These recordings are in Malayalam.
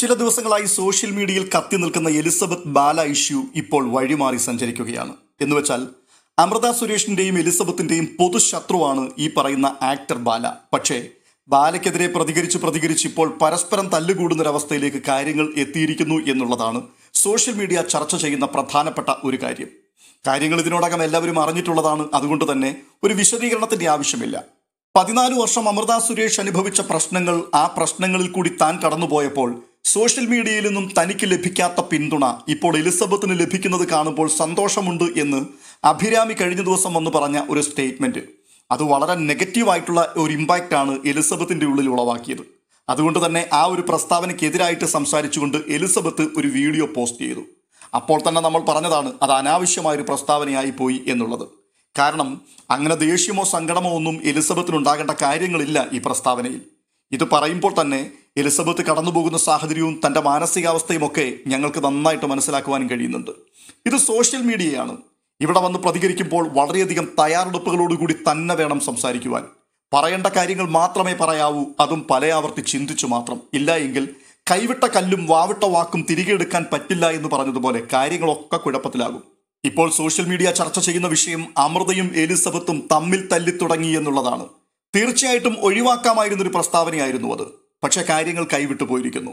ചില ദിവസങ്ങളായി സോഷ്യൽ മീഡിയയിൽ കത്തി നിൽക്കുന്ന എലിസബത്ത് ബാല ഇഷ്യൂ ഇപ്പോൾ വഴിമാറി സഞ്ചരിക്കുകയാണ്. എന്ന് വെച്ചാൽ അമൃത സുരേഷിന്റെയും എലിസബത്തിന്റെയും പൊതുശത്രുവാണ് ഈ പറയുന്ന ആക്ടർ ബാല. പക്ഷേ ബാലയ്ക്കെതിരെ പ്രതികരിച്ച് പ്രതികരിച്ച് ഇപ്പോൾ പരസ്പരം തല്ലുകൂടുന്നൊരവസ്ഥയിലേക്ക് കാര്യങ്ങൾ എത്തിയിരിക്കുന്നു എന്നുള്ളതാണ് സോഷ്യൽ മീഡിയ ചർച്ച ചെയ്യുന്ന പ്രധാനപ്പെട്ട ഒരു കാര്യം. കാര്യങ്ങൾ ഇതിനോടകം എല്ലാവരും അറിഞ്ഞിട്ടുള്ളതാണ്. അതുകൊണ്ട് തന്നെ ഒരു വിശദീകരണത്തിന്റെ ആവശ്യമില്ല. പതിനാല് വർഷം അമൃത സുരേഷ് അനുഭവിച്ച പ്രശ്നങ്ങൾ ആ പ്രശ്നങ്ങളിൽ കൂടി താൻ കടന്നുപോയപ്പോൾ സോഷ്യൽ മീഡിയയിൽ നിന്നും തനിക്ക് ലഭിക്കാത്ത പിന്തുണ ഇപ്പോൾ എലിസബത്തിന് ലഭിക്കുന്നത് കാണുമ്പോൾ സന്തോഷമുണ്ട് എന്ന് അഭിരാമി കഴിഞ്ഞ ദിവസം വന്ന് പറഞ്ഞ ഒരു സ്റ്റേറ്റ്മെന്റ് അത് വളരെ നെഗറ്റീവായിട്ടുള്ള ഒരു ഇമ്പാക്റ്റാണ് എലിസബത്തിന്റെ ഉള്ളിൽ ഉളവാക്കിയത്. അതുകൊണ്ട് തന്നെ ആ ഒരു പ്രസ്താവനയ്ക്കെതിരായിട്ട് സംസാരിച്ചുകൊണ്ട് എലിസബത്ത് ഒരു വീഡിയോ പോസ്റ്റ് ചെയ്തു. അപ്പോൾ തന്നെ നമ്മൾ പറഞ്ഞതാണ് അത് അനാവശ്യമായ ഒരു പ്രസ്താവനയായി പോയി എന്നുള്ളത്. കാരണം അങ്ങനെ ദേഷ്യമോ സങ്കടമോ ഒന്നും എലിസബത്തിനുണ്ടാകേണ്ട കാര്യങ്ങളില്ല ഈ പ്രസ്താവനയിൽ. ഇത് പറയുമ്പോൾ തന്നെ എലിസബത്ത് കടന്നുപോകുന്ന സാഹചര്യവും തന്റെ മാനസികാവസ്ഥയും ഒക്കെ ഞങ്ങൾക്ക് നന്നായിട്ട് മനസ്സിലാക്കുവാനും കഴിയുന്നുണ്ട്. ഇത് സോഷ്യൽ മീഡിയയാണ്. ഇവിടെ വന്ന് പ്രതികരിക്കുമ്പോൾ വളരെയധികം തയ്യാറെടുപ്പുകളോടുകൂടി തന്നെ വേണം സംസാരിക്കുവാൻ. പറയേണ്ട കാര്യങ്ങൾ മാത്രമേ പറയാവൂ അതും പല പലയാവർത്തി ചിന്തിച്ചു മാത്രം. ഇല്ല എങ്കിൽ കൈവിട്ട കല്ലും വാവിട്ട വാക്കും തിരികെ എടുക്കാൻ പറ്റില്ല എന്ന് പറഞ്ഞതുപോലെ കാര്യങ്ങളൊക്കെ കുഴപ്പത്തിലാകും. ഇപ്പോൾ സോഷ്യൽ മീഡിയ ചർച്ച ചെയ്യുന്ന വിഷയം അമൃതയും എലിസബത്തും തമ്മിൽ തല്ലി തുടങ്ങി എന്നുള്ളതാണ്. തീർച്ചയായിട്ടും ഒഴിവാക്കാമായിരുന്ന ഒരു പ്രസ്താവനയായിരുന്നു അത്. പക്ഷേ കാര്യങ്ങൾ കൈവിട്ടു പോയിരിക്കുന്നു.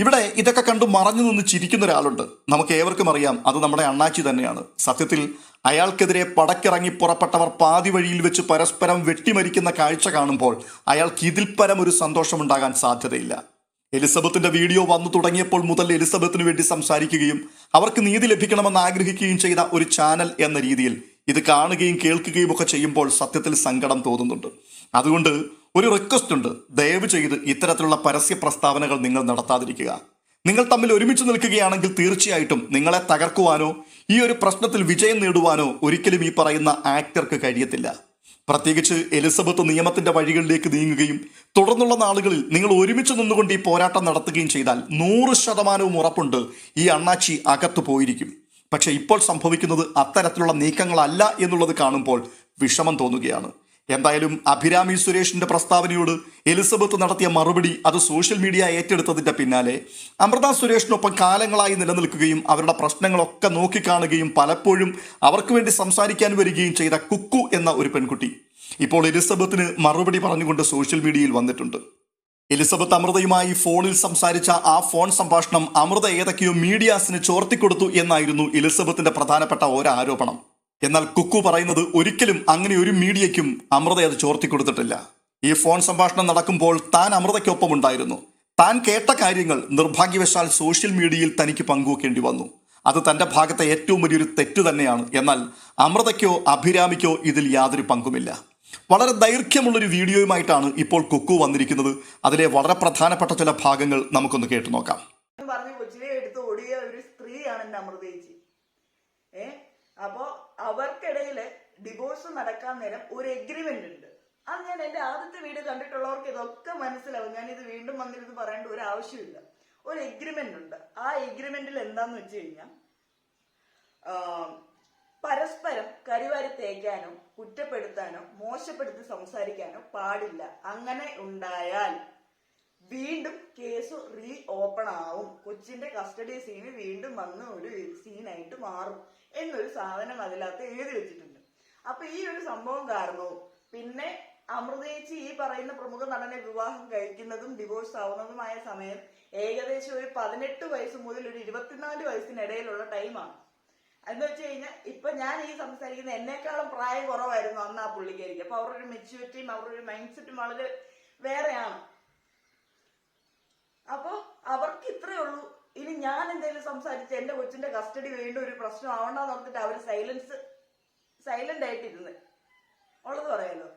ഇവിടെ ഇതൊക്കെ കണ്ടു മറഞ്ഞു നിന്ന് ചിരിക്കുന്ന ഒരാളുണ്ട്. നമുക്ക് ഏവർക്കും അറിയാം അത് നമ്മുടെ അണ്ണാച്ചി തന്നെയാണ്. സത്യത്തിൽ അയാൾക്കെതിരെ പടക്കിറങ്ങി പുറപ്പെട്ടവർ പാതി വഴിയിൽ വെച്ച് പരസ്പരം വെട്ടിമരിക്കുന്ന കാഴ്ച കാണുമ്പോൾ അയാൾക്ക് ഇതിൽ പരം ഒരു സന്തോഷമുണ്ടാകാൻ സാധ്യതയില്ല. എലിസബത്തിന്റെ വീഡിയോ വന്നു തുടങ്ങിയപ്പോൾ മുതൽ എലിസബത്തിന് വേണ്ടി സംസാരിക്കുകയും അവർക്ക് നീതി ലഭിക്കണമെന്ന് ആഗ്രഹിക്കുകയും ചെയ്ത ഒരു ചാനൽ എന്ന രീതിയിൽ ഇത് കാണുകയും കേൾക്കുകയും ഒക്കെ ചെയ്യുമ്പോൾ സത്യത്തിൽ സങ്കടം തോന്നുന്നുണ്ട്. അതുകൊണ്ട് ഒരു റിക്വസ്റ്റ് ഉണ്ട്. ദയവ് ചെയ്ത് ഇത്തരത്തിലുള്ള പരസ്യ പ്രസ്താവനകൾ നിങ്ങൾ നടത്താതിരിക്കുക. നിങ്ങൾ തമ്മിൽ ഒരുമിച്ച് നിൽക്കുകയാണെങ്കിൽ തീർച്ചയായിട്ടും നിങ്ങളെ തകർക്കുവാനോ ഈ ഒരു പ്രശ്നത്തിൽ വിജയം നേടുവാനോ ഒരിക്കലും ഈ പറയുന്ന ആക്ടർക്ക് കഴിയത്തില്ല. പ്രത്യേകിച്ച് എലിസബത്ത് നിയമത്തിന്റെ വഴികളിലേക്ക് നീങ്ങുകയും തുടർന്നുള്ള നാളുകളിൽ നിങ്ങൾ ഒരുമിച്ച് നിന്നുകൊണ്ട് ഈ പോരാട്ടം നടത്തുകയും ചെയ്താൽ നൂറ് ശതമാനവും ഉറപ്പുണ്ട് ഈ അണ്ണാച്ചി അകത്തു പോയിരിക്കും. പക്ഷെ ഇപ്പോൾ സംഭവിക്കുന്നത് അത്തരത്തിലുള്ള നീക്കങ്ങളല്ല എന്നുള്ളത് കാണുമ്പോൾ വിഷമം തോന്നുകയാണ്. എന്തായാലും അഭിരാമി സുരേഷിന്റെ പ്രസ്താവനയോട് എലിസബത്ത് നടത്തിയ മറുപടി അത് സോഷ്യൽ മീഡിയ ഏറ്റെടുത്തതിന്റെ പിന്നാലെ അമൃത സുരേഷിനൊപ്പം കാലങ്ങളായി നിലനിൽക്കുകയും അവരുടെ പ്രശ്നങ്ങളൊക്കെ നോക്കിക്കാണുകയും പലപ്പോഴും അവർക്ക് വേണ്ടി സംസാരിക്കാൻ വരികയും ചെയ്ത കുക്കു എന്ന ഒരു പെൺകുട്ടി ഇപ്പോൾ എലിസബത്തിന് മറുപടി പറഞ്ഞുകൊണ്ട് സോഷ്യൽ മീഡിയയിൽ വന്നിട്ടുണ്ട്. എലിസബത്ത് അമൃതയുമായി ഫോണിൽ സംസാരിച്ച ആ ഫോൺ സംഭാഷണം അമൃത ഏതൊക്കെയോ മീഡിയാസിന് ചോർത്തിക്കൊടുത്തു എന്നായിരുന്നു എലിസബത്തിന്റെ പ്രധാനപ്പെട്ട ഒരാരോപണം. എന്നാൽ കുക്കു പറയുന്നത് ഒരിക്കലും അങ്ങനെ ഒരു മീഡിയയ്ക്കും അമൃത അത് ചോർത്തി കൊടുത്തിട്ടില്ല. ഈ ഫോൺ സംഭാഷണം നടക്കുമ്പോൾ താൻ അമൃതയ്ക്കൊപ്പം ഉണ്ടായിരുന്നു. താൻ കേട്ട കാര്യങ്ങൾ നിർഭാഗ്യവശാൽ സോഷ്യൽ മീഡിയയിൽ തനിക്ക് പങ്കുവെക്കേണ്ടി വന്നു. അത് തന്റെ ഭാഗത്തെ ഏറ്റവും വലിയൊരു തെറ്റ് തന്നെയാണ്. എന്നാൽ അമൃതയ്ക്കോ അഭിരാമിക്കോ ഇതിൽ യാതൊരു പങ്കുമില്ല. വളരെ ദൈർഘ്യമുള്ളൊരു വീഡിയോയുമായിട്ടാണ് ഇപ്പോൾ കുക്കു വന്നിരിക്കുന്നത്. അതിലെ വളരെ പ്രധാനപ്പെട്ട ചില ഭാഗങ്ങൾ നമുക്കൊന്ന് കേട്ടു നോക്കാം. പറഞ്ഞു കൊച്ചിലെ എടുത്ത് ഓടിയ ഒരു സ്ത്രീയാണ് എന്റെ അമൃതേച്ചി ഏ? അപ്പോ അവർക്കിടയിൽ ഡിവോഴ്സ് നടക്കാൻ നേരം ഒരു എഗ്രിമെന്റ് ഉണ്ട്. അത് ഞാൻ എന്റെ ആദ്യത്തെ വീട് കണ്ടിട്ടുള്ളവർക്ക് ഇതൊക്കെ മനസ്സിലാവും. ഞാൻ ഇത് വീണ്ടും വന്നിരുന്ന് പറയേണ്ട ഒരു ആവശ്യമില്ല. ഒരു എഗ്രിമെന്റ് ഉണ്ട്. ആ എഗ്രിമെന്റിൽ എന്താന്ന് വെച്ച് കഴിഞ്ഞാൽ പരസ്പരം കരുവാരി തേക്കാനോ കുറ്റപ്പെടുത്താനോ മോശപ്പെടുത്തി സംസാരിക്കാനോ പാടില്ല. അങ്ങനെ ഉണ്ടായാൽ വീണ്ടും കേസ് റീ ഓപ്പൺ ആവും. കൊച്ചിന്റെ കസ്റ്റഡി സീന് വീണ്ടും വന്ന് ഒരു സീനായിട്ട് മാറും എന്നൊരു സാധനം അതിനകത്ത് എഴുതി വെച്ചിട്ടുണ്ട്. അപ്പൊ ഈ ഒരു സംഭവം കാരണവും പിന്നെ അമൃതേച്ചി ഈ പറയുന്ന പ്രമുഖ നടനെ വിവാഹം കഴിക്കുന്നതും ഡിവോഴ്സ് ആവുന്നതുമായ സമയം ഏകദേശം ഒരു പതിനെട്ട് വയസ്സ് മുതൽ ഒരു ഇരുപത്തിനാല് വയസ്സിനിടയിലുള്ള ടൈമാണ് എന്ന് വെച്ച് കഴിഞ്ഞാൽ ഇപ്പൊ ഞാൻ ഈ സംസാരിക്കുന്ന എന്നെക്കാളും പ്രായം കുറവായിരുന്നു അന്ന് ആ പുള്ളിക്കായിരിക്കും അപ്പൊ അവരുടെ ഒരു മെച്യൂരിറ്റിയും അവരുടെ ഒരു മൈൻഡ് സെറ്റും വളരെ വേറെയാണ്. അപ്പൊ അവർക്ക് ഇത്രയേ ഉള്ളൂ. ഇനി ഞാൻ എന്തെങ്കിലും സംസാരിച്ച് എന്റെ കൊച്ചിന്റെ കസ്റ്റഡി വീണ്ടും ഒരു പ്രശ്നം ആവണ്ടെന്ന് ഓർത്തിട്ട് അവർ സൈലൻസ് സൈലന്റ് ആയിട്ടിരുന്ന്. ഉള്ളത് പറയാലോ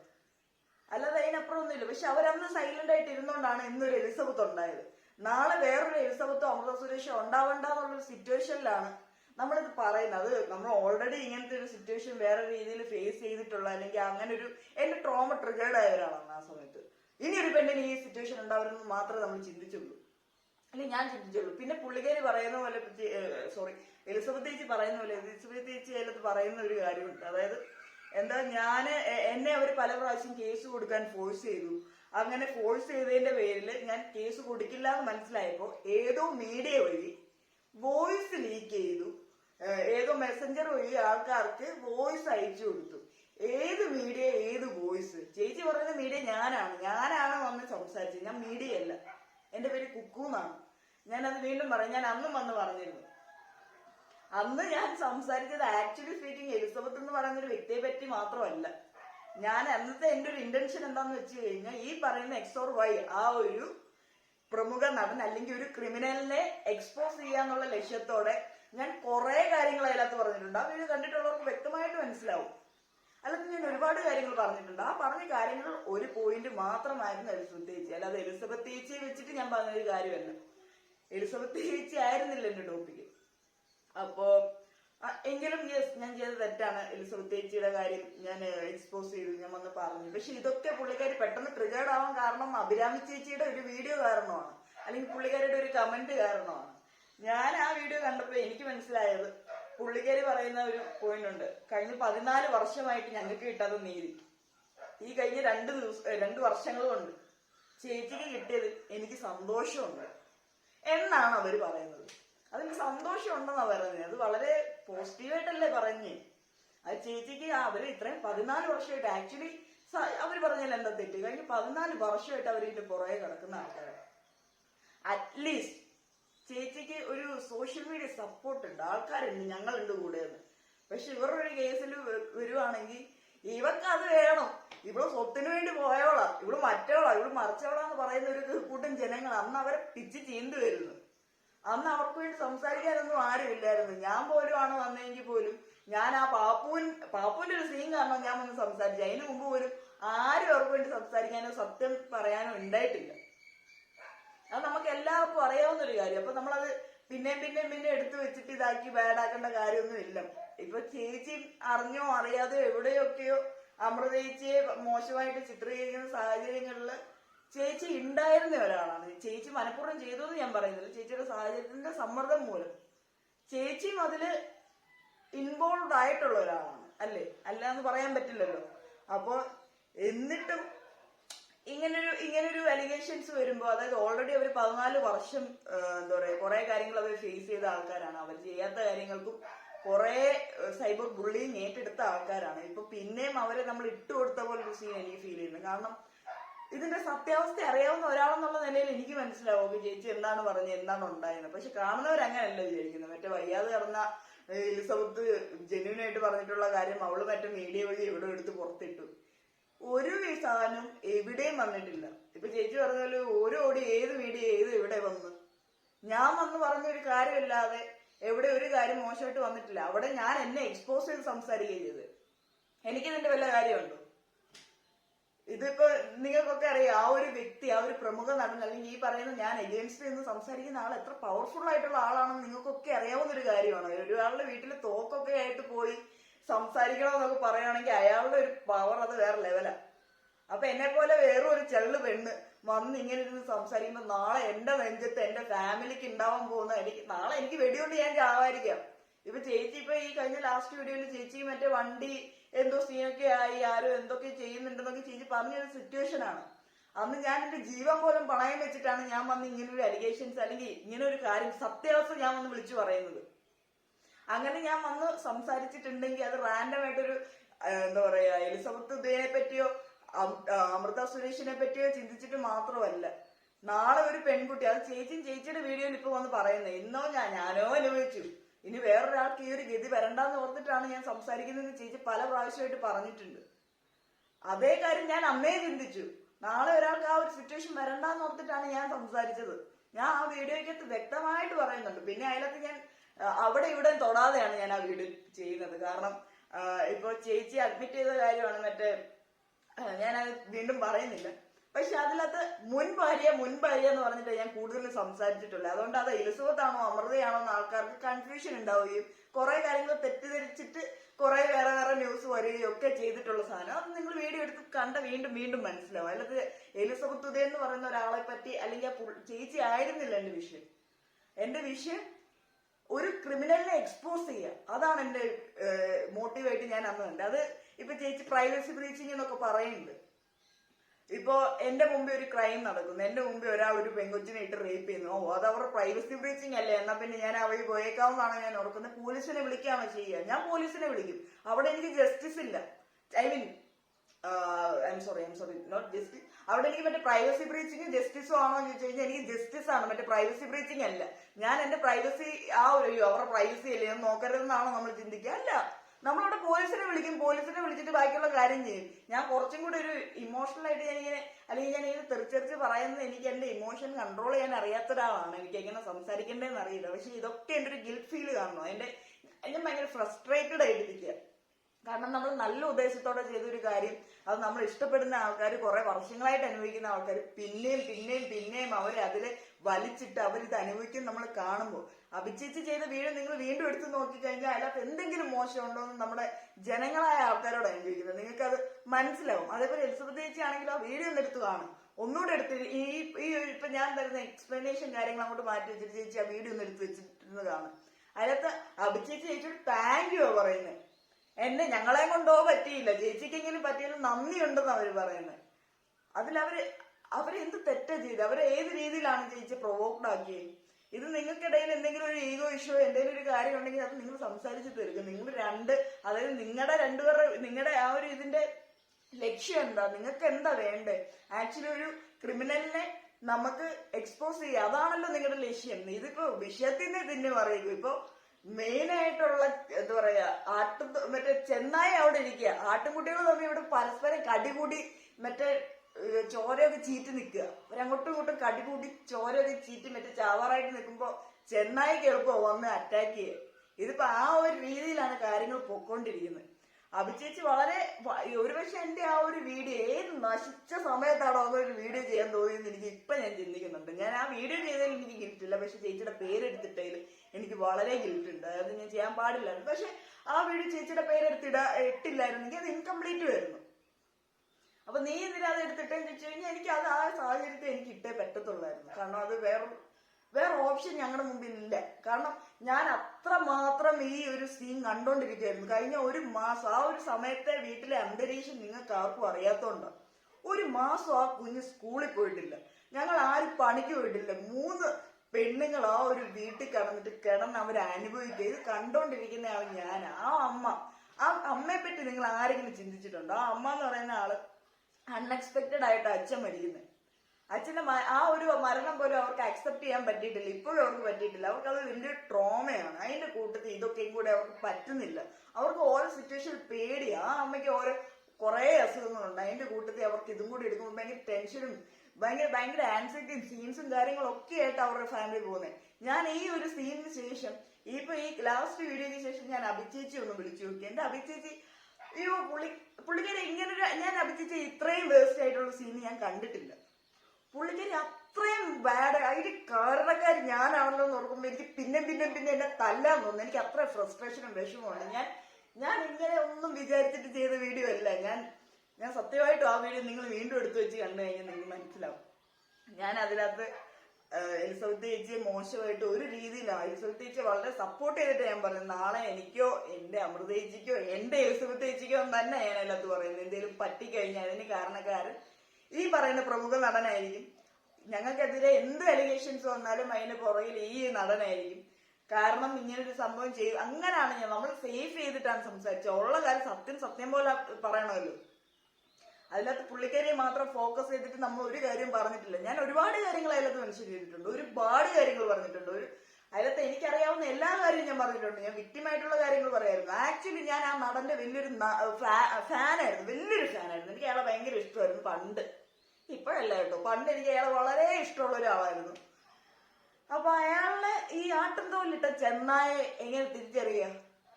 അല്ലാതെ അതിനപ്പുറം ഒന്നുമില്ല. പക്ഷെ അവരന്ന് സൈലന്റ് ആയിട്ട് ഇരുന്നോണ്ടാണ് ഇന്നൊരു എലിസബത്ത് ഉണ്ടായത്. നാളെ വേറൊരു എലിസബത്തോ അമൃത സുരേഷോ ഉണ്ടാവണ്ടെന്നുള്ളൊരു സിറ്റുവേഷനിലാണ് നമ്മളിത് പറയുന്നത്. നമ്മൾ ഓൾറെഡി ഇങ്ങനത്തെ ഒരു സിറ്റുവേഷൻ വേറെ രീതിയിൽ ഫേസ് ചെയ്തിട്ടുള്ള അല്ലെങ്കിൽ അങ്ങനെ ഒരു എന്റെ ട്രോമ ട്രിഗേർഡ് ആയ ഒരാളാണ് ആ സമയത്ത്. ഇനി ഒരു പെണ്ണിന് ഈ സിറ്റുവേഷൻ ഉണ്ടാവരുമെന്ന് മാത്രമേ നമ്മൾ ചിന്തിച്ചുള്ളൂ. അല്ലെങ്കിൽ ഞാൻ ചിന്തിച്ചുള്ളൂ. പിന്നെ പുള്ളിക്കാരി പറയുന്ന പോലെ സോറി എലിസബത്ത് ചേച്ചി പറയുന്ന പോലെ എലിസബത്ത് ചേച്ചി അതിലത്ത് പറയുന്ന ഒരു കാര്യമുണ്ട്. അതായത് എന്താ ഞാൻ എന്നെ അവർ പല പ്രാവശ്യം കേസ് കൊടുക്കാൻ ഫോഴ്സ് ചെയ്തു. അങ്ങനെ ഫോഴ്സ് ചെയ്തതിന്റെ പേരിൽ ഞാൻ കേസ് കൊടുക്കില്ല എന്ന് മനസ്സിലായപ്പോ ഏതോ മീഡിയ വഴി വോയിസ് ലീക്ക് ചെയ്തു. ഏതോ മെസ്സഞ്ചർ വഴി ആൾക്കാർക്ക് വോയിസ് അയച്ചു കൊടുത്തു. ഏത് മീഡിയ ഏത് വോയിസ് ചേച്ചി പറയുന്ന മീഡിയ ഞാനാണ്. ഞാനാണ് വന്ന് സംസാരിച്ചത്. ഞാൻ മീഡിയ അല്ല. എന്റെ പേര് കുക്കു എന്നാണ്. ഞാനത് വീണ്ടും പറയാം. ഞാൻ അന്നും വന്ന് പറഞ്ഞിരുന്നു. അന്ന് ഞാൻ സംസാരിച്ചത് ആക്ച്വലി സ്പീക്കിംഗ് എലിസബത്ത് എന്ന് പറയുന്ന ഒരു വ്യക്തിയെ പറ്റി മാത്രമല്ല. ഞാൻ അന്നത്തെ എന്റെ ഒരു ഇന്റൻഷൻ എന്താന്ന് വെച്ച് കഴിഞ്ഞാൽ ഈ പറയുന്ന എക്സോർ വൈ ആ ഒരു പ്രമുഖ നടൻ അല്ലെങ്കിൽ ഒരു ക്രിമിനലിനെ എക്സ്പോസ് ചെയ്യാന്നുള്ള ലക്ഷ്യത്തോടെ ഞാൻ കുറെ കാര്യങ്ങൾ അതിനകത്ത് പറഞ്ഞിട്ടുണ്ട്. ആ കണ്ടിട്ടുള്ളവർക്ക് വ്യക്തമായിട്ട് മനസ്സിലാവും. അല്ലാതെ ഞാൻ ഒരുപാട് കാര്യങ്ങൾ പറഞ്ഞിട്ടുണ്ട്. ആ പറഞ്ഞ കാര്യങ്ങൾ ഒരു പോയിന്റ് മാത്രമായിരുന്നു എലിസബത്ത് ചേച്ചി. അല്ലാതെ എലിസബത്ത് ചേച്ചിയെ വെച്ചിട്ട് ഞാൻ പറഞ്ഞൊരു കാര്യമല്ല. എലിസബത്ത് ചേച്ചി ആയിരുന്നില്ല എന്റെ ടോപ്പിക്ക് അപ്പോ എങ്കിലും യെസ് ഞാൻ ചെയ്ത തെറ്റാണ് എലിസബത്ത് ചേച്ചിയുടെ കാര്യം ഞാൻ എക്സ്പോസ് ചെയ്തു. ഞാൻ വന്ന് പറഞ്ഞു. പക്ഷെ ഇതൊക്കെ പുള്ളിക്കാരി പെട്ടെന്ന് ട്രിഗേർഡ് ആവാൻ കാരണം അഭിരാമി ചേച്ചിയുടെ ഒരു വീഡിയോ കാരണമാണ്. അല്ലെങ്കിൽ പുള്ളിക്കാരിയുടെ ഒരു കമന്റ് കാരണമാണ്. ഞാൻ ആ വീഡിയോ കണ്ടപ്പോൾ എനിക്ക് മനസ്സിലായത് പുള്ളിക്കാരി പറയുന്ന ഒരു പോയിന്റ് ഉണ്ട്. കഴിഞ്ഞ പതിനാല് വർഷമായിട്ട് ഞങ്ങൾക്ക് കിട്ടാത്ത നീതി ഈ കഴിഞ്ഞ രണ്ട് ദിവസം രണ്ട് വർഷങ്ങളുമുണ്ട് ചേച്ചിക്ക് കിട്ടിയത് എനിക്ക് സന്തോഷമുണ്ട്. എന്നാണ് അവർ പറയുന്നത്. അതിന് സന്തോഷമുണ്ടെന്നാണ് പറയുന്നത്. അത് വളരെ പോസിറ്റീവായിട്ടല്ലേ പറഞ്ഞേ? അത് ചേച്ചിക്ക് അവർ ഇത്രയും പതിനാല് വർഷമായിട്ട് ആക്ച്വലി അവർ പറഞ്ഞാൽ എന്താ തെറ്റ്? കഴിഞ്ഞ പതിനാല് വർഷമായിട്ട് അവർ ഇതിന്റെ പുറകെ കിടക്കുന്ന ആൾക്കാരാണ് അറ്റ്ലീസ്റ്റ് ചേച്ചിക്ക് ഒരു സോഷ്യൽ മീഡിയ സപ്പോർട്ട് ഉണ്ട്. ആൾക്കാരുണ്ട് ഞങ്ങളുണ്ട് കൂടെ എന്ന് പക്ഷെ ഇവരുടെ ഒരു കേസിൽ വരുവാണെങ്കിൽ ഇവർക്ക് അത് വേണം. ഇവിടെ സ്വത്തിന് വേണ്ടി പോയോളാ ഇവിടെ മറ്റോളാ ഇവിടെ മറിച്ചവളാന്ന് പറയുന്ന ഒരു കൂട്ടം ജനങ്ങൾ അന്ന് അവരെ പിച്ച് ചീന്തു വരുന്നു. അന്ന് അവർക്ക് വേണ്ടി സംസാരിക്കാനൊന്നും ആരുമില്ലായിരുന്നു ഞാൻ പോലും ആണ് വന്നെങ്കിൽ പോലും ഞാൻ ആ പാപ്പുവിൻ പാപ്പുവിന്റെ ഒരു സീൻ കാരണം ഞാൻ വന്ന് സംസാരിച്ചു. അതിന് മുമ്പ് പോലും ആരും അവർക്ക് വേണ്ടി സംസാരിക്കാനോ സത്യം പറയാനോ ഉണ്ടായിട്ടില്ല. അത് നമുക്ക് എല്ലാവർക്കും അറിയാവുന്ന ഒരു കാര്യം. അപ്പൊ നമ്മളത് പിന്നെയും പിന്നെയും പിന്നെ എടുത്തു വെച്ചിട്ട് ഇതാക്കി ബാഡാക്കേണ്ട കാര്യമൊന്നും ഇല്ല. ഇപ്പൊ ചേച്ചി അറിഞ്ഞോ അറിയാതെയോ എവിടെയൊക്കെയോ അമൃത ചേച്ചിയെ മോശമായിട്ട് ചിത്രീകരിക്കുന്ന സാഹചര്യങ്ങളിൽ ചേച്ചി ഉണ്ടായിരുന്ന ഒരാളാണ്. ചേച്ചി മനഃപൂർവം ചെയ്തു എന്ന് ഞാൻ പറയുന്നില്ല. ചേച്ചിയുടെ സാഹചര്യത്തിന്റെ സമ്മർദ്ദം മൂലം. ചേച്ചിയും അതിൽ ഇൻവോൾവ് ആയിട്ടുള്ള ഒരാളാണ്. അല്ലേ? അല്ല എന്ന് പറയാൻ പറ്റില്ലല്ലോ. അപ്പോൾ എന്നിട്ടും ഇങ്ങനൊരു ഇങ്ങനൊരു അലിഗേഷൻസ് വരുമ്പോൾ അതായത് ഓൾറെഡി അവർ പതിനാല് വർഷം എന്താ പറയാ കുറെ കാര്യങ്ങൾ അവർ ഫേസ് ചെയ്ത ആൾക്കാരാണ്. അവർ ചെയ്യാത്ത കാര്യങ്ങൾക്കും കുറെ സൈബർ ബുള്ളിങ് ഏറ്റെടുത്ത ആൾക്കാരാണ്. ഇപ്പൊ പിന്നെയും അവരെ നമ്മൾ ഇട്ടുകൊടുത്ത പോലെ ഒരു സീൻ എനിക്ക് ഫീൽ ചെയ്യുന്നത് കാരണം ഇതിന്റെ സത്യാവസ്ഥ അറിയാവുന്ന ഒരാളെന്നുള്ള നിലയിൽ എനിക്ക് മനസ്സിലാവും ചേച്ചി എന്താണ് പറഞ്ഞത്? എന്താണ് ഉണ്ടായത് പക്ഷെ കാണുന്നവർ അങ്ങനെയല്ല വിചാരിക്കുന്നത്. മറ്റേ വയ്യാതെ കിടന്ന എലിസബത്ത് ജെന്യൂനായിട്ട് പറഞ്ഞിട്ടുള്ള കാര്യം അവൾ മറ്റേ മീഡിയ വഴി എവിടെ എടുത്ത് പുറത്തിട്ടു. ഒരു സാധനം എവിടെയും വന്നിട്ടില്ല. ഇപ്പൊ ചേച്ചി പറഞ്ഞല്ലോ ഓരോ ഓടി ഏത് വീട് ഏത് എവിടെ വന്ന്? ഞാൻ വന്ന് പറഞ്ഞൊരു കാര്യമില്ലാതെ എവിടെ ഒരു കാര്യം മോശമായിട്ട് വന്നിട്ടില്ല. അവിടെ ഞാൻ എന്നെ എക്സ്പോസ് ചെയ്ത് സംസാരിക്കുകയും ചെയ്ത്. എനിക്കിതിന്റെ വല്ല കാര്യമുണ്ടോ? ഇതിപ്പോ നിങ്ങൾക്കൊക്കെ അറിയാം ആ ഒരു വ്യക്തി ആ ഒരു പ്രമുഖ നടൻ അല്ലെങ്കിൽ ഈ പറയുന്ന ഞാൻ എഗെയിൻസ്റ്റ് എന്ന് സംസാരിക്കുന്ന ആൾ എത്ര പവർഫുൾ ആയിട്ടുള്ള ആളാണെന്ന് നിങ്ങൾക്കൊക്കെ അറിയാവുന്ന ഒരു കാര്യമാണ് ഒരാളുടെ വീട്ടിൽ തോക്കൊക്കെ ആയിട്ട് പോയി. സംസാരിക്കണമെന്നൊക്കെ പറയുകയാണെങ്കിൽ അയാളുടെ ഒരു പവർ അത് വേറെ ലെവലാണ് അപ്പൊ എന്നെ പോലെ വേറെ ഒരു ചെള്ളു പെണ്ണ് വന്ന് ഇങ്ങനെ ഇരുന്ന് സംസാരിക്കുമ്പോൾ നാളെ എന്റെ നെഞ്ചത്ത് എന്റെ ഫാമിലിക്ക് ഉണ്ടാവാൻ പോകുന്ന എനിക്ക് നാളെ എനിക്ക് വെടികൊണ്ട് ഞാൻ ചാവായിരിക്കാം ഇപ്പൊ ചേച്ചി ഇപ്പൊ ഈ കഴിഞ്ഞ ലാസ്റ്റ് വീഡിയോയിൽ ചേച്ചി മറ്റേ വണ്ടി എന്തോ സീനൊക്കെ ആയി ആരും എന്തൊക്കെ ചെയ്യുന്നുണ്ടെന്നൊക്കെ ചേച്ചി പറഞ്ഞൊരു സിറ്റുവേഷൻ ആണ്. അന്ന് ഞാൻ എന്റെ ജീവൻ പോലും പണയം വെച്ചിട്ടാണ് ഞാൻ വന്ന് ഇങ്ങനെ ഒരു അലിഗേഷൻസ് അല്ലെങ്കിൽ ഇങ്ങനെ ഒരു കാര്യം സത്യാവസ്ഥ ഞാൻ വന്ന് വിളിച്ചു പറയുന്നത്. അങ്ങനെ ഞാൻ വന്ന് സംസാരിച്ചിട്ടുണ്ടെങ്കിൽ അത് റാൻഡം ആയിട്ടൊരു എന്താ പറയാ എലിസബത്ത് ഉദയനെ പറ്റിയോ അമൃത സുരേഷിനെ പറ്റിയോ ചിന്തിച്ചിട്ട് മാത്രമല്ല. നാളെ ഒരു പെൺകുട്ടി അത് ചേച്ചിയും ചേച്ചിയുടെ വീഡിയോയിൽ ഇപ്പൊ വന്ന് പറയുന്നത് ഇന്നോ ഞാൻ ഞാനോ അനുഭവിച്ചു. ഇനി വേറൊരാൾക്ക് ഈ ഒരു ഗതി വരണ്ടെന്ന് ഓർത്തിട്ടാണ് ഞാൻ സംസാരിക്കുന്നതെന്ന് ചേച്ചി പല പ്രാവശ്യമായിട്ട് പറഞ്ഞിട്ടുണ്ട്. അതേ കാര്യം ഞാൻ അന്നേ ചിന്തിച്ചു. നാളെ ഒരാൾക്ക് ആ ഒരു സിറ്റുവേഷൻ വരണ്ടെന്ന് ഓർത്തിട്ടാണ് ഞാൻ സംസാരിച്ചത്. ഞാൻ ആ വീഡിയോയ്ക്കകത്ത് വ്യക്തമായിട്ട് പറയുന്നുണ്ട്. പിന്നെ അതിനകത്ത് ഞാൻ അവിടെ ഇവിടെ തൊടാതെയാണ് ഞാൻ ആ വീട് ചെയ്യുന്നത്. കാരണം ഇപ്പോൾ ഇപ്പൊ ചേച്ചി അഡ്മിറ്റ് ചെയ്ത കാര്യമാണ് മറ്റേ ഞാനത് വീണ്ടും പറയുന്നില്ല. പക്ഷെ അതിനകത്ത് മുൻ ഭാര്യ മുൻ ഭാര്യ എന്ന് പറഞ്ഞിട്ട് ഞാൻ കൂടുതൽ സംസാരിച്ചിട്ടുള്ളത് അതുകൊണ്ട് അത് എലിസബത്ത് ആണോ അമൃതയാണോ എന്ന് ആൾക്കാർക്ക് കൺഫ്യൂഷൻ ഉണ്ടാവുകയും കുറെ കാര്യങ്ങൾ തെറ്റിദ്ധരിച്ചിട്ട് കുറെ വേറെ വേറെ ന്യൂസ് വരികയും ഒക്കെ ചെയ്തിട്ടുള്ള സാധനം. അത് നിങ്ങൾ വീഡിയോ എടുത്ത് കണ്ട വീണ്ടും വീണ്ടും മനസ്സിലാവും. അല്ലെങ്കിൽ എലിസബത്ത് ഉദയൻ എന്ന് പറയുന്ന ഒരാളെ പറ്റി അല്ലെങ്കിൽ ആ ചേച്ചി ആയിരുന്നില്ല എന്റെ വിഷയം. എന്റെ വിഷയം ഒരു ക്രിമിനലിനെ എക്സ്പോസ് ചെയ്യുക. അതാണ് എന്റെ മോട്ടീവായിട്ട് ഞാൻ അന്ന് അത് ഇപ്പൊ ചേച്ചി പ്രൈവസി ബ്രീച്ചിങ് എന്നൊക്കെ പറയുന്നുണ്ട്. ഇപ്പോ എന്റെ മുമ്പേ ഒരു ക്രൈം നടക്കുന്നു. എന്റെ മുമ്പേ ഒരാൾ ഒരു പെങ്കൊച്ചിനെ ഇട്ട് റേപ്പ് ചെയ്യുന്നു. ഓ അത് അവരുടെ പ്രൈവസി ബ്രീച്ചിങ് അല്ലേ? എന്നാ പിന്നെ ഞാൻ അവഴി പോയേക്കാവുന്നതാണ് ഞാൻ ഓർക്കുന്നത്. പോലീസിനെ വിളിക്കാണോ ചെയ്യുക. ഞാൻ പോലീസിനെ വിളിക്കും. അവിടെ എനിക്ക് ജസ്റ്റിസ് ഇല്ല. I mean I'm sorry I'm sorry not justice അവിടെ എനിക്ക് മറ്റേ പ്രൈവസി ബ്രീച്ചിങ് ജസ്റ്റിസും ആണോ എന്ന് ചോദിച്ചു കഴിഞ്ഞാൽ എനിക്ക് ജസ്റ്റിസ് ആണ്. മറ്റേ പ്രൈവസി ബ്രീച്ചിങ് അല്ല. ഞാൻ എന്റെ പ്രൈവസി ആ ഒരു അവരുടെ പ്രൈവസി അല്ലേ? എന്ന് നോക്കരുതെന്നാണോ നമ്മൾ ചിന്തിക്കുക? അല്ല. നമ്മളവിടെ പോലീസിനെ വിളിക്കും. പോലീസിനെ വിളിച്ചിട്ട് ബാക്കിയുള്ള കാര്യം ചെയ്യും. ഞാൻ കുറച്ചും കൂടി ഒരു ഇമോഷണൽ ആയിട്ട് ഞാനിങ്ങനെ അല്ലെങ്കിൽ ഞാൻ ഇങ്ങനെ തെറിച്ചെറിച്ച് പറയുന്നത് എനിക്ക് എന്റെ ഇമോഷൻ കൺട്രോൾ ചെയ്യാൻ അറിയാത്ത ഒരാളാണ്. എനിക്ക് എങ്ങനെ സംസാരിക്കേണ്ടതെന്ന് അറിയില്ല. പക്ഷെ ഇതൊക്കെ എന്റെ ഒരു ഗിൽറ്റ് ഫീൽ കാണണം എന്റെ ഞാൻ ഭയങ്കര ഫ്രസ്ട്രേറ്റഡ് ആയിട്ടിരിക്കുക കാരണം നമ്മൾ നല്ല ഉദ്ദേശത്തോടെ ചെയ്തൊരു കാര്യം അത് നമ്മൾ ഇഷ്ടപ്പെടുന്ന ആൾക്കാർ കുറെ വർഷങ്ങളായിട്ട് അനുഭവിക്കുന്ന ആൾക്കാർ പിന്നെയും പിന്നെയും പിന്നെയും അവരെ അതിൽ വലിച്ചിട്ട് അവരിത് അനുഭവിക്കും നമ്മൾ കാണുമ്പോൾ അഭിചേച്ചി ചെയ്ത വീട് നിങ്ങൾ വീണ്ടും എടുത്ത് നോക്കിക്കഴിഞ്ഞാൽ അതിനകത്ത് എന്തെങ്കിലും മോശമുണ്ടോ എന്ന് നമ്മുടെ ജനങ്ങളായ ആൾക്കാരോട് അനുഭവിക്കുന്നത്. നിങ്ങൾക്ക് അത് മനസ്സിലാവും. അതേപോലെ എലിസബത്ത് ചേച്ചി ആണെങ്കിലും ആ വീഡിയോ ഒന്ന് എടുത്ത് കാണും. ഒന്നുകൂടെ എടുത്ത് ഈ ഈ ഇപ്പൊ ഞാൻ തരുന്ന എക്സ്പ്ലനേഷൻ കാര്യങ്ങൾ അങ്ങോട്ട് മാറ്റി വെച്ചിട്ട് ചേച്ചി ആ വീഡിയോ ഒന്ന് എടുത്ത് വെച്ചിട്ട് കാണും. അതിനകത്ത് അഭിചേച്ചി ചേച്ചിയോട് താങ്ക് യു പറയുന്നത് എന്നെ ഞങ്ങളെ കൊണ്ടോ പറ്റിയില്ല. ചേച്ചിക്കെങ്കിലും പറ്റിയാലും നന്ദിയുണ്ടെന്ന് അവർ പറയുന്നത് അതിലവര് അവരെന്ത് തെറ്റാ ചെയ്ത്? അവരെ ഏത് രീതിയിലാണ് ചേച്ചി പ്രൊവോക്ഡ് ആക്കിയത് ഇത് നിങ്ങൾക്കിടയിൽ എന്തെങ്കിലും ഒരു ഈഗോ ഇഷ്യൂ എന്തെങ്കിലും ഒരു കാര്യം ഉണ്ടെങ്കിൽ അത് നിങ്ങൾ സംസാരിച്ച് തീർക്കും നിങ്ങൾ രണ്ട് അതായത് നിങ്ങളുടെ രണ്ടുപേരുടെ നിങ്ങളുടെ ആ ഒരു ഇതിന്റെ ലക്ഷ്യം എന്താ? നിങ്ങൾക്ക് എന്താ വേണ്ടേ? ആക്ച്വലി ഒരു ക്രിമിനലിനെ നമുക്ക് എക്സ്പോസ് ചെയ്യുക അതാണല്ലോ നിങ്ങളുടെ ലക്ഷ്യം. ഇതിപ്പോ വിഷയത്തിന്റെ ഇതിന്റെ പറയുക ഇപ്പൊ മെയിൻ ആയിട്ടുള്ള എന്താ പറയാ ആട്ടു മറ്റേ ചെന്നായി അവിടെ ഇരിക്കുക. ആട്ടുംകുട്ടികൾ തമ്മിൽ ഇവിടെ പരസ്പരം കടികൂടി മറ്റേ ചോരയൊക്കെ ചീറ്റി നിൽക്കുക. അവരങ്ങോട്ടും ഇങ്ങോട്ടും കടികൂടി ചോരയൊക്കെ ചീറ്റി മറ്റേ ചാവാറായിട്ട് നിൽക്കുമ്പോ ചെന്നായിക്ക് എളുപ്പമോ വന്ന് അറ്റാക്ക് ചെയ്യുക. ഇതിപ്പോ ആ ഒരു രീതിയിലാണ് കാര്യങ്ങൾ പൊക്കോണ്ടിരിക്കുന്നത് അഭിചേച്ചി വളരെ ഒരു ഒരുപക്ഷെ എന്റെ ആ ഒരു വീഡിയോ നശിച്ച സമയത്താണോ ഒരു വീഡിയോ ചെയ്യാൻ തോന്നിയെന്ന് എനിക്ക് ഇപ്പൊ ഞാൻ ചിന്തിക്കുന്നുണ്ട്. ഞാൻ ആ വീഡിയോ ചെയ്തതിൽ എനിക്ക് ഗിൽറ്റില്ല പക്ഷെ ചേച്ചിയുടെ പേരെടുത്തിട്ടതിൽ എനിക്ക് വളരെ ഗിൽറ്റ് ഉണ്ട്. അത് ഞാൻ ചെയ്യാൻ പാടില്ലായിരുന്നു. പക്ഷെ ആ വീഡിയോ ചേച്ചിയുടെ പേരെടുത്തിട ഇട്ടില്ലായിരുന്നെങ്കിൽ അത് ഇൻകംപ്ലീറ്റ് വരുന്നു അപ്പൊ നീ എന്തിനാ അത് എടുത്തിട്ടെന്ന് ചോദിച്ചു കഴിഞ്ഞാൽ എനിക്ക് അത് ആ സാഹചര്യത്തിൽ എനിക്ക് ഇട്ടേ പറ്റത്തുള്ളായിരുന്നു. കാരണം അത് വേറെ വേറെ ഓപ്ഷൻ ഞങ്ങളുടെ മുമ്പിൽ ഇല്ല കാരണം ഞാൻ അത്ര മാത്രം ഈ ഒരു സീൻ കണ്ടോണ്ടിരിക്കുകയായിരുന്നു കഴിഞ്ഞ ഒരു മാസം ആ ഒരു സമയത്തെ വീട്ടിലെ അന്തരീക്ഷം നിങ്ങൾക്ക് ആർക്കും അറിയാത്തോണ്ട്. ഒരു മാസം ആ കുഞ്ഞ് സ്കൂളിൽ പോയിട്ടില്ല. ഞങ്ങൾ ആരും പണിക്ക് പോയിട്ടില്ല. മൂന്ന് പെണ്ണുങ്ങൾ ആ ഒരു വീട്ടിൽ കടന്നിട്ട് കിടന്ന് അവർ അനുഭവിക്കുക. ഇത് കണ്ടോണ്ടിരിക്കുന്ന ഞാൻ ആ അമ്മ. ആ അമ്മയെ പറ്റി നിങ്ങൾ ആരെങ്കിലും ചിന്തിച്ചിട്ടുണ്ടോ? ആ അമ്മ എന്ന് പറയുന്ന ആൾ അൺഎക്സ്പെക്റ്റഡ് ആയിട്ട് അച്ഛൻ മരിക്കുന്നത് അച്ഛന്റെ ആ ഒരു മരണം പോലും അവർക്ക് അക്സെപ്റ്റ് ചെയ്യാൻ പറ്റിയിട്ടില്ല. ഇപ്പോഴും അവർക്ക് പറ്റിയിട്ടില്ല. അവർക്ക് അത് വലിയ ട്രോമയാണ് അതിന്റെ കൂട്ടത്തിൽ ഇതൊക്കെയും കൂടെ അവർക്ക് പറ്റുന്നില്ല. അവർക്ക് ഓരോ സിറ്റുവേഷൻ പേടിയാ. ആ അമ്മയ്ക്ക് ഓരോ കുറെ അസുഖങ്ങളുണ്ട്. അതിന്റെ കൂട്ടത്തിൽ അവർക്ക് ഇതും കൂടി എടുക്കുമ്പോൾ ഭയങ്കര ടെൻഷനും ഭയങ്കര ഭയങ്കര ആൻസൈറ്റിയും സീൻസും കാര്യങ്ങളും ഒക്കെ ആയിട്ട് അവരുടെ ഫാമിലി പോകുന്നത് ഞാൻ ഈ ഒരു സീനിന് ശേഷം ഇപ്പൊ ഈ ലാസ്റ്റ് വീഡിയോയ്ക്ക് ശേഷം ഞാൻ അഭിചേച്ചി ഒന്ന് വിളിച്ചു നോക്കി. എന്റെ അഭിചേച്ചി അയ്യോ പുള്ളി പുള്ളിക്കാരി ഇങ്ങനെ ഞാൻ അഭിചേച്ചി ഇത്രയും വേസ്റ്റ് ആയിട്ടുള്ള സീൻ ഞാൻ കണ്ടിട്ടില്ല. പുള്ളിക്കാരി അത്രയും ബാഡ് അതിന്റെ കാരണക്കാരി ഞാനാണല്ലോ എന്ന് ഓർക്കുമ്പോ എനിക്ക് പിന്നെ പിന്നെ പിന്നെ എന്നെ തല്ലാൻ തോന്നുന്നു എനിക്ക് അത്ര ഫ്രസ്ട്രേഷനും വിഷമമുണ്ട് ഞാൻ ഞാൻ ഇങ്ങനെ ഒന്നും വിചാരിച്ചിട്ട് ചെയ്ത വീഡിയോ അല്ല. ഞാൻ ഞാൻ സത്യമായിട്ടും ആ വീഡിയോ നിങ്ങൾ വീണ്ടും എടുത്തു വെച്ച് കണ്ടു കഴിഞ്ഞാൽ നിങ്ങൾ മനസ്സിലാവും. ഞാൻ അതിനകത്ത് എലിസബത്ത് ചേച്ചിയെ മോശമായിട്ട് ഒരു രീതിയിലാണ് എലിസബത്ത് ചേച്ചിയെ വളരെ സപ്പോർട്ട് ചെയ്തിട്ട് ഞാൻ പറയുന്നത് നാളെ എനിക്കോ എന്റെ അമൃത ചേച്ചിക്കോ എന്റെ എലിസബത്ത് ചേച്ചിക്കോ തന്നെ ഞാൻ അതിനകത്ത് പറയുന്നത് എന്തെങ്കിലും പറ്റിക്കഴിഞ്ഞാൽ അതിന് കാരണക്കാരൻ. ഈ പറയുന്ന പ്രമുഖ നടനായിരിക്കും. ഞങ്ങൾക്കെതിരെ എന്ത് അലിഗേഷൻസ് വന്നാലും അതിന് പുറകിൽ ഈ നടനായിരിക്കും. കാരണം ഇങ്ങനെ ഒരു സംഭവം ചെയ്യും. അങ്ങനെയാണ് ഞാൻ. നമ്മൾ സേഫ് ചെയ്തിട്ടാണ് സംസാരിച്ചത്. ഉള്ള കാര്യം സത്യം സത്യം പോലെ പറയണമല്ലോ. അതിനകത്ത് പുള്ളിക്കാരിയെ മാത്രം ഫോക്കസ് ചെയ്തിട്ട് നമ്മൾ ഒരു കാര്യം പറഞ്ഞിട്ടില്ല. ഞാൻ ഒരുപാട് കാര്യങ്ങൾ അതിനകത്ത് മെൻഷൻ ചെയ്തിട്ടുണ്ട്. ഒരുപാട് കാര്യങ്ങൾ പറഞ്ഞിട്ടുണ്ട്. ഒരു അതിനകത്ത് എനിക്കറിയാവുന്ന എല്ലാ കാര്യവും ഞാൻ പറഞ്ഞിട്ടുണ്ട്. ഞാൻ വിക്റ്റിമായിട്ടുള്ള കാര്യങ്ങൾ പറയായിരുന്നു. ആക്ച്വലി ഞാൻ ആ നടന്റെ വലിയൊരു ഫാനായിരുന്നു. വലിയൊരു ഫാനായിരുന്നു. എനിക്ക് അയാളെ ഭയങ്കര ഇഷ്ടമായിരുന്നു പണ്ട്. ഇപ്പോഴല്ല കേട്ടോ. പണ്ട് എനിക്ക് അയാളെ വളരെ ഇഷ്ടമുള്ള ഒരാളായിരുന്നു. അപ്പൊ അയാളെ ഈ ആട്ടുംതോലിട്ട ചെന്നായെ എങ്ങനെ തിരിച്ചറിയുക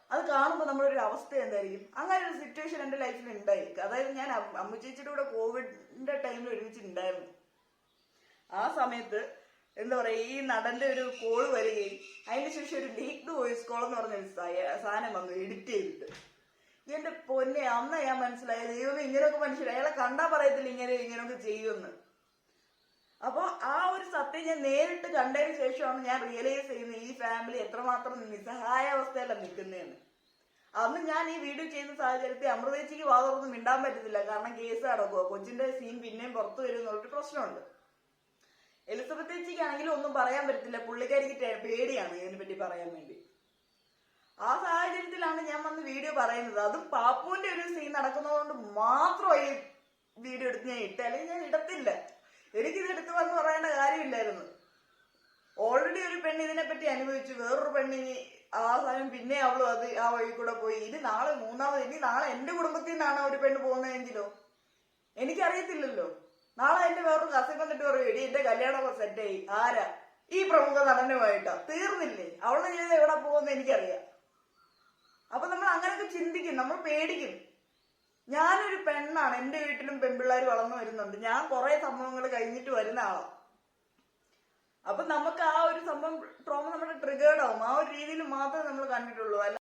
അത് കാണുമ്പോൾ നമ്മുടെ ഒരു അവസ്ഥ എന്തായിരിക്കും? അങ്ങനെ ഒരു സിറ്റുവേഷൻ എന്റെ ലൈഫിൽ ഉണ്ടായി അതായത് ഞാൻ അമ്മ- ചേച്ചിയുടെ കൂടെ കോവിഡിന്റെ ടൈമിൽ ഒരുമിച്ച് ഉണ്ടായിരുന്നു ആ സമയത്ത് എന്താ പറയാ ഈ നടന്റെ ഒരു കോൾ വരികയും അതിന് ശേഷം ഒരു ലീക്ഡ് വോയിസ് കോൾ എന്ന് പറഞ്ഞൊരു സാധനം വന്നു എഡിറ്റ് ചെയ്തിട്ട്. എന്റെ പൊന്നെ അന്ന് ഞാൻ മനസ്സിലായത് ദൈവമേ ഇങ്ങനെയൊക്കെ മനസ്സിലായി അയാളെ കണ്ടാ പറയത്തില്ല ഇങ്ങനെ ഇങ്ങനെയൊക്കെ ചെയ്യുമെന്ന്. അപ്പൊ ആ ഒരു സത്യം ഞാൻ നേരിട്ട് കണ്ടതിന് ശേഷമാണ് ഞാൻ റിയലൈസ് ചെയ്യുന്നത് ഈ ഫാമിലി എത്രമാത്രം നിസ്സഹായ നിസ്സഹായാവസ്ഥയിലാണ് നിൽക്കുന്നതെന്ന്. അന്ന് ഞാൻ ഈ വീഡിയോ ചെയ്യുന്ന സാഹചര്യത്തിൽ അമൃതേച്ചിക്ക് വാതൊന്നും മിണ്ടാൻ പറ്റത്തില്ല. കാരണം കേസ് നടക്കുക കൊച്ചിന്റെ സീൻ പിന്നെയും പുറത്തു വരും എന്നുള്ളൊരു പ്രശ്നമുണ്ട്. എലിസബത്ത് ചേച്ചിക്കാണെങ്കിലും ഒന്നും പറയാൻ പറ്റത്തില്ല. പുള്ളിക്കാരിക്ക് പേടിയാണ് ഇതിനെ പറ്റി പറയാൻ വേണ്ടി. ആ സാഹചര്യത്തിലാണ് ഞാൻ വന്ന് വീഡിയോ പറയുന്നത്. അതും പാപ്പുവിന്റെ ഒരു സീൻ നടക്കുന്നതുകൊണ്ട് മാത്രം ഈ വീഡിയോ എടുത്ത് ഞാൻ ഇട്ട്. അല്ലെങ്കിൽ ഞാൻ ഇടത്തില്ല. എനിക്കിത് എടുത്തു വന്ന് പറയേണ്ട കാര്യമില്ലായിരുന്നു. ഓൾറെഡി ഒരു പെണ്ണ് ഇതിനെപ്പറ്റി അനുഭവിച്ചു. വേറൊരു പെണ്ണിന് ആ സമയം പിന്നെ അവളും അത് ആ വഴി കൂടെ പോയി. ഇനി നാളെ മൂന്നാമത് ഇനി നാളെ എന്റെ കുടുംബത്തിൽ നിന്നാണ് ഒരു പെണ്ണ് പോകുന്നതെങ്കിലോ? എനിക്കറിയത്തില്ലല്ലോ. നാളെ എന്റെ വേറൊരു കസിൻ വന്നിട്ട് പറയും എടി എന്റെ കല്യാണം ആയി. ആരാ? ഈ പ്രമുഖ നടനുമായിട്ടാ. തീർന്നില്ലേ? അവളുടെ ജീവിതം എവിടെ പോകുന്ന എനിക്കറിയാം. അപ്പൊ നമ്മൾ അങ്ങനെയൊക്കെ ചിന്തിക്കും. നമ്മൾ പേടിക്കും. ഞാനൊരു പെണ്ണാണ്. എന്റെ വീട്ടിലും പെൺപിള്ളേർ വളർന്നു വരുന്നുണ്ട്. ഞാൻ കുറെ സംഭവങ്ങൾ കഴിഞ്ഞിട്ട് വരുന്ന ആളാ. അപ്പൊ നമുക്ക് ആ ഒരു സംഭവം ട്രോമ നമ്മുടെ ട്രിഗേർഡ് ആവും. ആ ഒരു രീതിയിൽ മാത്രമേ നമ്മൾ കണ്ടിട്ടുള്ളൂ. അല്ല